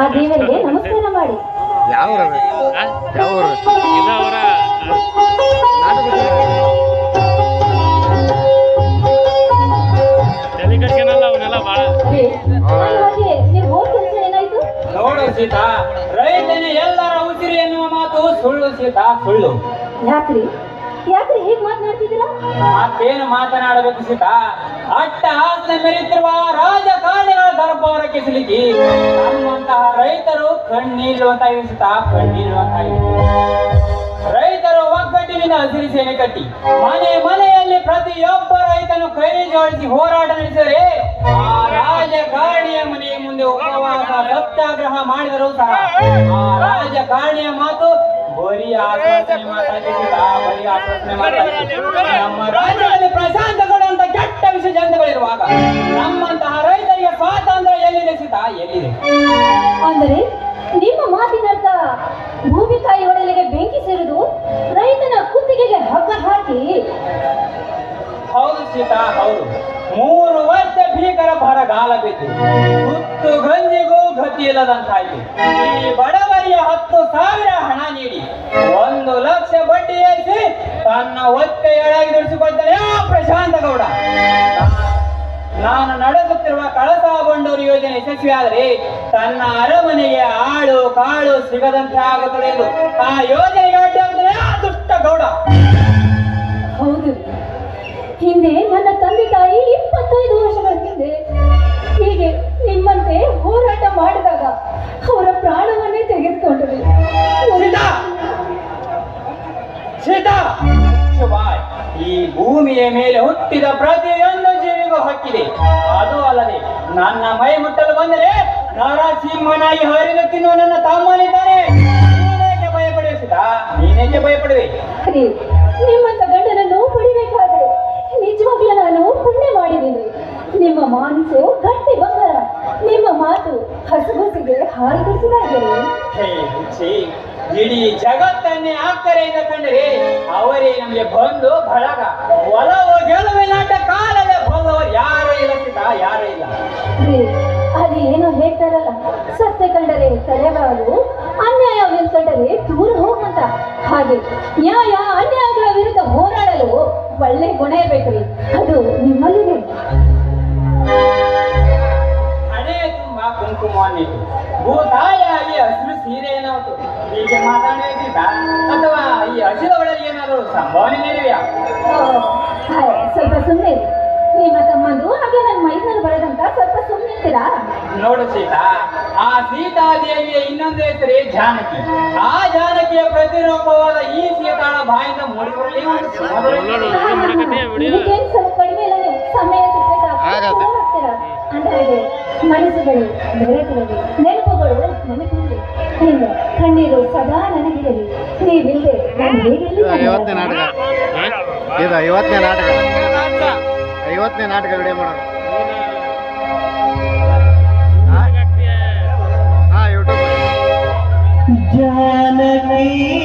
ಆ ದೇವರಿಗೆ ನಮಸ್ಕಾರ ಮಾಡಿ. ಯಾವ? ಯಾವ ಸೀತಾ ರೈತನೇ ಎಲ್ಲರ ಉಸಿರಿ ಎನ್ನುವ ಮಾತು ಸುಳ್ಳು ಸೀತಾ ಸುಳ್ಳು. ಯಾಕ್ರಿ? ಮತ್ತೇನು ಮಾತನಾಡಬೇಕು ಸೀತಾ ಅಟ್ಟ ಆಸನೆ ಮೆರೆತಿರುವ ರಾಜಕಾರಣಿಗಳ ದರ್ಬಾರಕ್ಕೆ ಸಿಲುಕಿ ನಮ್ಮಂತಹ ರೈತರು ಕಣ್ಣೀಳುವಂತಾಗಿದೆ ಕಣ್ಣೀರು ಅಂತ ರೈತರು ಒಗ್ಗಟ್ಟಿನಿಂದ ಹಸಿರು ಸೇನೆ ಕಟ್ಟಿ, ಮನೆ ಮನೆಯಲ್ಲಿ ಪ್ರತಿಯೊಬ್ಬ ರೈತನು ಕೈ ಜೋಡಿಸಿ ಹೋರಾಟ ನಡೆಸಿದರೆ ಆ ರಾಜಕಾರಣಿಯ ಮನೆಯ ಮುಂದೆ ಉಪವಾಸ ಸತ್ಯಾಗ್ರಹ ಮಾಡಿದರೂ ಸಹ ಆ ರಾಜಕಾರಣಿಯ ಮಾತು ಮಾತಾಗಿದೆ ನಮ್ಮ ರಾಜ್ಯದಲ್ಲಿ ಪ್ರಶಾಂತ ಕೊಡುವಂತ ಕೆಟ್ಟ ವಿಷಯ ಜಂತುಗಳಿರುವಾಗ ನಮ್ಮಂತಹ ರೈತರಿಗೆ ಸ್ವಾತಂತ್ರ್ಯ ಎಲ್ಲಿದೆ ಸೀತಾ ಎಲ್ಲಿದೆ? ಅಂದರೆ ನಿಮ್ಮ ಮಾತಿನರ್ಥ ಭೂಮಿ ತಾಯಿ ಒಡಲಿಗೆ ಬೆಂಕಿ ಸೇರುದು ರೈತನ ಕುತ್ತಿಗೆಗೆ ಹಗ್ಗ ಹಾಕಿ. ಹೌದು ಸೀತಾ ಹೌದು. ಮೂರು ವರ್ಷ ಭೀಕರ ಬರಗಾಲ ಬಿದ್ದು ಹುತ್ತು ಗಂಜಿಗೂ ಗತಿ ಇಲ್ಲದಂತಾಯ್ತು. ಈ ಬಡವರಿಯ ಹತ್ತು ಸಾವಿರ ತನ್ನ ಒತ್ತೆ ಏಳಾಗಿ ದುಡಿಸಿಕೊಳ್ತಾನೆ ಪ್ರಶಾಂತ ಗೌಡ? ನಾನು ನಡೆಸುತ್ತಿರುವ ಕಳಸ ಬಂಡೂರು ಯೋಜನೆ ಯಶಸ್ವಿಯಾದರೆ ತನ್ನ ಅರಮನೆಗೆ ಆಳು ಕಾಳು ಸಿಗದಂತೆ ಆಗುತ್ತದೆ ಎಂದು ಆ ಯೋಜನೆ ಅಡ್ಡಿಯಾಗುತ್ತದೆ ಆ ದುಷ್ಟ ಗೌಡ? ಹೌದು. ಹಿಂದೆ ನನ್ನ ತಂದೆ ತಾಯಿ ಇಪ್ಪತ್ತೈದು ವರ್ಷಗಳ ಹಿಂದೆ ಹೀಗೆ ಭೂಮಿಯ ಮೇಲೆ ಹುಟ್ಟಿದ ಪ್ರತಿಯೊಂದು ಜೀವಿಗೂ ಹಕ್ಕಿದೆ. ಅದು ಅಲ್ಲದೆ ನನ್ನ ಮೈ ಮುಟ್ಟಲು ಬಂದರೆ ನರಸಿಂಹನಾಗಿ ಹರಿದು ತಿನ್ನುವ ನನ್ನ ತಮ್ಮನಿದ್ದಾನೆ. ನೀನೇಕೆ ಭಯಪಡುವೆ ಸುತಾ ನೀನೇಕೆ ಭಯಪಡುವೆ? ನಿಮ್ಮಂತ ಗಂಡನನ್ನು ಪಡಿಬೇಕಾದ್ರೆ ನಿಜವಾಗ್ಲೂ ನಾನು ಪುಣ್ಯ ಮಾಡಿದ್ದೀನಿ. ನಿಮ್ಮ ಮಾನಸು ಗಟ್ಟಿ ಬಂಗಾರ. ನಿಮ್ಮ ಮಾತು ಹಸುಗುಸಿಗೆ ಹಾಲು ಕುಡಿಸಿದಾಗಿದೆ ಹೇ ಹುಚ್ಚಿ, ಇಡೀ ಜಗತ್ತನ್ನೇ ಅಕ್ಕರೆಯಿಂದ ಕಂಡರೆ ಅವರೇ ನಮಗೆ ಬಂದು ಬಳಗ. ಒಲವು ಗೆಲುವಿನಾಟ ಕಾಲದ ಬಂದವರು ಯಾರೂ ಇಲ್ಲ ಸೀತಾ, ಯಾರೂ ಇಲ್ಲ. ಅಲ್ಲಿ ಏನೋ ಹೇಳ್ತಾರಲ್ಲ. ಸತ್ಯ ಕಂಡರೆ ತಲೆಬಾರು ಅನ್ಯಾಯ ಕಂಡರೆ ದೂರ ಹೋಗಂತ ಹಾಗೆ. ನ್ಯಾಯ, ಅನ್ಯಾಯಗಳ ವಿರುದ್ಧ ಹೋರಾಡಲು ಒಳ್ಳೆ ಗುಣ ಇರ್ಬೇಕ್ರಿ ಅದು ನಿಮ್ಮಲ್ಲಿದೆ ಸೀತಾ ಆ ಸೀತಾದೇವಿಯ ಇನ್ನೊಂದು ಹೆಸರೇ ಜಾನಕಿ. ಆ ಜಾನಕಿಯ ಪ್ರತಿರೂಪವಾದ ಈ ಸೀತಾಳ ಬಾಯಿಂದ ಮೂಡಿಕೊಳ್ಳಿ. ಮನಸ್ಸುಗಳು ಬೆರೆತಿರಲಿ ನೆನಪುಗಳು ಕಣ್ಣೀರು ಸದಾ ನನಗಿರಲಿ. ನೀವಿಲ್ಲದೆ ಐವತ್ತನೇ ನಾಟಕ. ಇದು ಐವತ್ತನೇ ನಾಟಕ. ಐವತ್ತನೇ ನಾಟಕ ವಿಡಿಯೋ ಮಾಡೋದು जानकी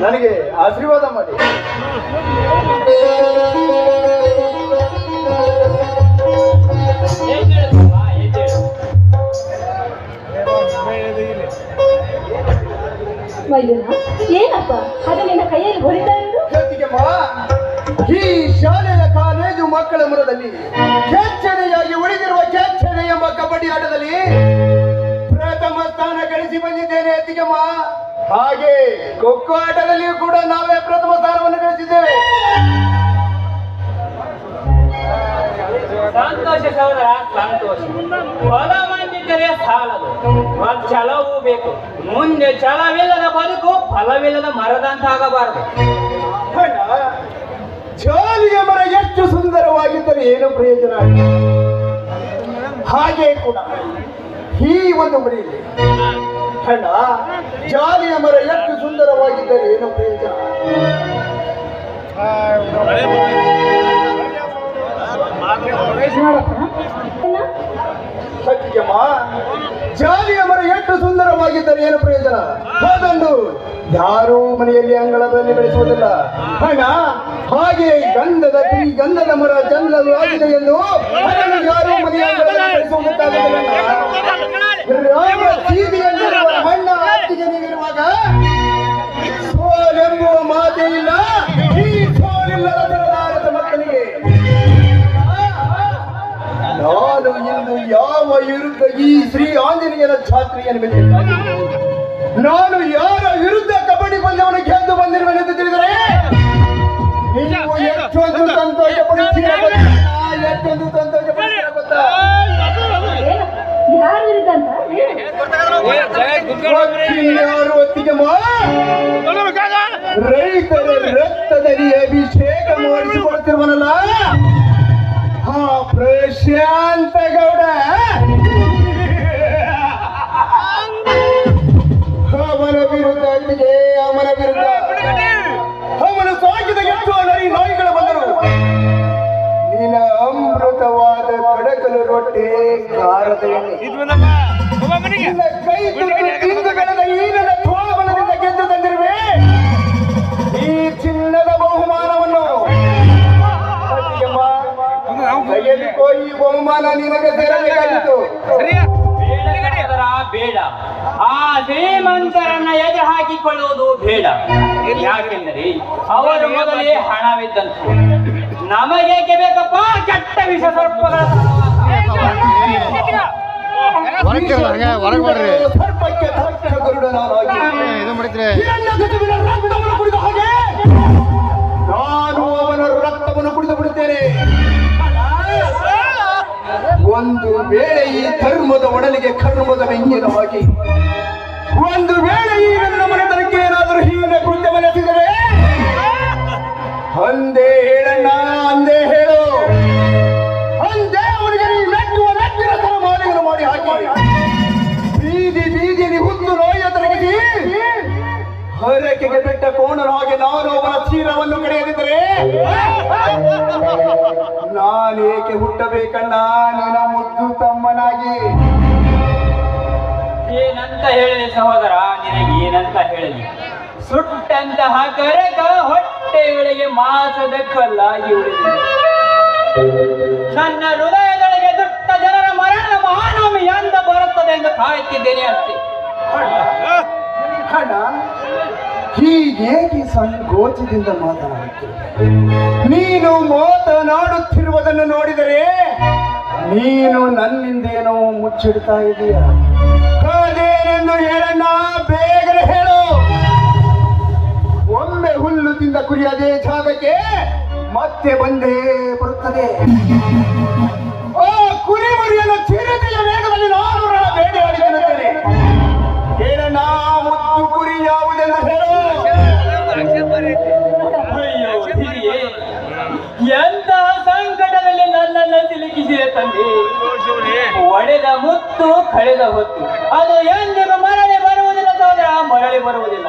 ನನಗೆ ಆಶೀರ್ವಾದ ಮಾಡಿ. ಏನಪ್ಪ? ಅದು ನಿನ್ನ ಕೈಯಲ್ಲಿ ಹೊಡಿತಾ ಈ ಶಾಲೆಯ ಕಾಲೇಜು ಮಕ್ಕಳ ಮುರದಲ್ಲಿ ಕೆಚ್ಚನೆಯಾಗಿ ಉಳಿದಿರುವ ಕೆಚ್ಚನೆ ಎಂಬ ಕಬಡ್ಡಿ ಆಟದಲ್ಲಿ ಪ್ರಥಮ ಸ್ಥಾನ ಗಳಿಸಿ ಬಂದಿದ್ದೇನೆ. ಅತ್ತಿಗೆಮ್ಮ ಹಾಗೆ ಖೋಖೋ ಆಟದಲ್ಲಿಯೂ ಕೂಡ ನಾವೇ ಪ್ರಥಮ ಸ್ಥಾನವನ್ನು ಗಳಿಸಿದ್ದೇವೆ. ಸಂತೋಷ ಸಹೋದರ ಸಂತೋಷ. ಹೊಲ ಮಂದಿದ್ದರೆ ಸಾಲದು. ಛಲವೂ ಬೇಕು. ಮುಂದೆ ಛಲವಿಲ್ಲದ ಬದುಕು ಫಲವಿಲ್ಲದ ಮರದಂತಾಗಬಾರದು ಜಾಲಿಯ ಮರ ಎಷ್ಟು ಸುಂದರವಾಗಿದ್ದರೆ ಏನು ಪ್ರಯೋಜನ ಹಾಗೆ ಕೂಡ ಈ ಒಂದು ಮನೆಯಲ್ಲಿ ಅಣ್ಣ ಜಾಲಿಯ ಮರ ಎಷ್ಟು ಸುಂದರವಾಗಿದ್ದರೆ ಏನು ಪ್ರಯೋಜನ? ಸತ್ಯಮ್ಮ ಜಾಲಿಯ ಮರ ಎಷ್ಟು ಸುಂದರವಾಗಿದ್ದರೆ ಏನು ಪ್ರಯೋಜನ ಅದನ್ನು ಯಾರೂ ಮನೆಯಲ್ಲಿ ಅಂಗಳದಲ್ಲಿ ಬೆಳೆಸುವುದಿಲ್ಲ ಹಣ ಹಾಗೆ ಗಂಧದ ಈ ಗಂಧದ ಮರ ಚಂದವಾಗಿದೆ ಎಂದು ಅದನ್ನು ಯಾರೂ ಮನೆಯ ರಾಮ ಅತ್ತಿಗೆ ನೀವಿರುವಾಗ ಸೋಲೆಂಬುವ ಮಾತೇ ಇಲ್ಲ ಈ ಸೋಲಿಲ್ಲದ ಮಕ್ಕಳಿಗೆ ನಾನು ಇಂದು ಯಾವ ವಿರುದ್ಧ ಈ ಶ್ರೀ ಆಂಜನೇಯನ ಬೆಳೆಯುತ್ತಾನೆ ನಾನು ಯಾರ ವಿರುದ್ಧ ಕಬಡ್ಡಿ ಪಂದ್ಯವನ್ನು ಗೆದ್ದು ಬಂದಿರುವೆನೆಂದು ತಿಳಿದರೆ ನೀವು ಎಷ್ಟೊಂದು ಸಂತೋಷ ಪಡುತ್ತೀರ ಎಷ್ಟೊಂದು ಸಂತೋಷ? ಯಾರು ವಿರುದ್ಧ ಅಂತ ರೈತರ ರಕ್ತದಲ್ಲಿ ಅಭಿಷೇಕ ಮಾಡಿಸಿಕೊಳ್ತಿರುವನಲ್ಲ ಆ ಪ್ರಶಾಂತ ಗೌಡ. ಈ ನನ್ನ ತೋಳಬಲದಿಂದ ಗೆದ್ದು ತಂದಿರುವೆ ಈ ಚಿನ್ನದ ಬಹುಮಾನವನ್ನು ತೆಗೆದುಕೋ ಈ ಬಹುಮಾನ ನಿನಗೆ ಸೇರಬೇಕಾಗಿತ್ತು ಬೇಡ ಬೇಡ ಆ ಶ್ರೀಮಂತರನ್ನ ಎದೆ ಹಾಕಿಕೊಳ್ಳುವುದು ಬೇಡ ಯಾಕೆಂದರೆ ಅವರು ಮೊದಲೇ ಹಣವಿದ್ದಂತೆ ನಮಗೆ ಬೇಕಪ್ಪ ಕೆಟ್ಟ ವಿಷ ಸರ್ಪಗಳ ಹೊರಗೆ ಬರ್ರಿ ಸರ್ಪಕ್ಕೆ ತಕ್ಕ ಗರುಡನಾಗಿ ಇದು ಮಾಡಿದ್ರೆ ಹಿರಣ್ಯಕಶಿಪುವಿನ ರಕ್ತವನ್ನು ಕುಡಿದ ಹಾಗೆ ನಾನು ಅವನ ರಕ್ತವನ್ನು ಕುಡಿದು ಬಿಡುತ್ತೇನೆ ಒಂದು ವೇಳೆ ಈ ಧರ್ಮದ ಒಡಲಿಗೆ ಕರ್ಮದ ಬೆಂಕಿನ ಹಾಕಿ ಒಂದು ವೇಳೆ ಈ ನನ್ನ ಮನೆತನಕ್ಕೆ ಏನಾದರೂ ಹೀನ ಕೃತ್ಯವೆನಿಸಿದರೆ ಅಂದೇ ಹೇಳಣ್ಣ ಅಂದೇ ಹೇಳು ಮಾಡಿ ಹಾಕಿ. ಬೀದಿ ಬೀದಿಯಲ್ಲಿ ಹುತ್ತು ನೋಯ ತೊಡಗಿಸಿ ಹರಕೆಗೆ ಬಿಟ್ಟ ಕೋಣರ ಹಾಗೆ ನಾನು ಅವನ ಚೀರವನ್ನು ಕಡೆಯದಿದ್ದರೆ. ನಾನೇಕೆ ಹುಟ್ಟಬೇಕಣ್ಣ? ನಿನ್ನ ಮುದ್ದು ತಮ್ಮನಾಗಿ. ಏನಂತ ಹೇಳಿದೆ ಸಹೋದರ? ನಿನಗೆ ಏನಂತ ಹೇಳಲಿ ಸುಟ್ಟಂತಹ ಕರಕ ಹೊಟ್ಟೆಯೊಳಗೆ ಮಾಸದ ಕಲ್ಲಾಗಿ ಉಳಿದಿದೆ. ನನ್ನ ಹೃದಯದೊಳಗೆ ಹೀಗೇಕೆ ಸಂಕೋಚದಿಂದ ಮಾತನಾಡುತ್ತೀರಿ? ನೀನು ಮಾತನಾಡುತ್ತಿರುವುದನ್ನು ನೋಡಿದರೆ ನೀನು ನನ್ನಿಂದೇನೋ ಮುಚ್ಚಿಡ್ತಾ ಇದೀಯ. ಕಾದೇನೆಂದು ಹೇಳಣ್ಣ ಬೇಗನೆ ಹೇಳು. ಒಮ್ಮೆ ಹುಲ್ಲು ತಿಂದ ಕುರಿ ಅದೇ ಜಾಗಕ್ಕೆ ಮತ್ತೆ ಬಂದೇ ಬರುತ್ತದೆ. ಒಡೆದ ಮುತ್ತು ಕಳೆದ ಹೊತ್ತು. ಅದು ಎಂದಿಗೂ ಮರಳಿ ಬರುವುದಿಲ್ಲ ಸೋದರ ಮರಳಿ ಬರುವುದಿಲ್ಲ.